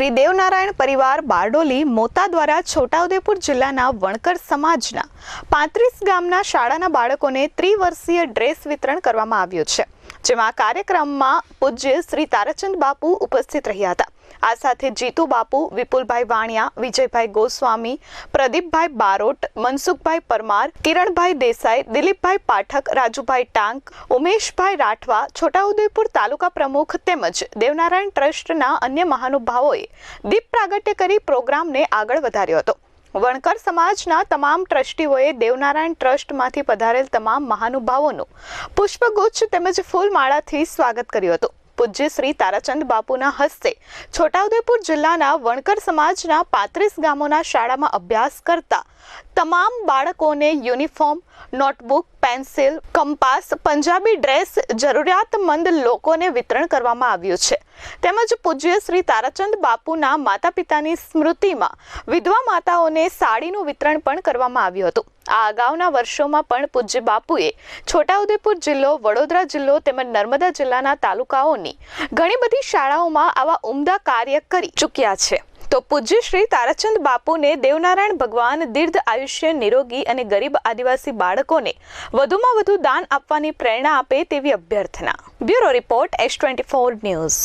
શ્રી દેવનારાયણ પરિવાર બારડોલી મોતા દ્વારા છોટાઉદેપુર જિલ્લાના વણકર સમાજના પાંત્રીસ ગામના શાળાના બાળકોને ત્રિવર્ષીય ડ્રેસ વિતરણ કરવામાં આવ્યું છે, જેમાં કાર્યક્રમમાં પૂજ્ય શ્રી તારાચંદ બાપુ ઉપસ્થિત રહ્યા હતા. આ સાથે જીતુ બાપુ, વિપુલભાઈ વાણિયા, વિજયભાઈ ગોસ્વામી, પ્રદીપભાઈ બારોટ, મનસુખભાઈ પરમાર, કિરણભાઈ દેસાઈ, દિલીપભાઈ પાઠક, રાજુભાઈ ટાંક, ઉમેશભાઈ રાઠવા, છોટાઉદેપુર તાલુકા પ્રમુખ તેમજ દેવનારાયણ ટ્રસ્ટના અન્ય મહાનુભાવોએ દીપ પ્રાગટ્ય કરી પ્રોગ્રામને આગળ વધાર્યો હતો. વણકર સમાજના તમામ ટ્રસ્ટીઓએ દેવનારાયણ ટ્રસ્ટમાંથી પધારેલ તમામ મહાનુભાવોનું પુષ્પગુચ્છ તેમજ ફૂલમાળાથી સ્વાગત કર્યું હતું. પૂજ્ય શ્રી તારાચંદ બાપુના હસ્તે છોટાઉદેપુર જિલ્લાના વણકર સમાજના પાંત્રીસ ગામોના શાળામાં અભ્યાસ કરતા તમામ બાળકોને uniform, notebook, pencil, compass, Punjabi dress જરૂરિયાતમંદ લોકોને વિતરણ કરવામાં આવ્યું છે. તેમજ પૂજ્ય શ્રી તારાચંદ બાપુના માતા પિતાની સ્મૃતિમાં વિધવા માતાઓને સાડીનું વિતરણ પણ કરવામાં આવ્યું હતું. આ અગાઉના વર્ષોમાં પણ પૂજ્ય બાપુએ છોટાઉદેપુર જિલ્લો, વડોદરા જિલ્લો તેમજ નર્મદા જિલ્લાના તાલુકાઓની ઘણી બધી શાળાઓમાં આવા ઉમદા કાર્ય કરી ચૂક્યા છે. તો પૂજ્ય શ્રી તારાચંદ બાપુને દેવનારાયણ ભગવાન દીર્ઘ આયુષ્ય નિરોગી અને ગરીબ આદિવાસી બાળકોને વધુમાં વધુ દાન આપવાની પ્રેરણા આપે તેવી અભ્યર્થના. Bureau report S twenty four news.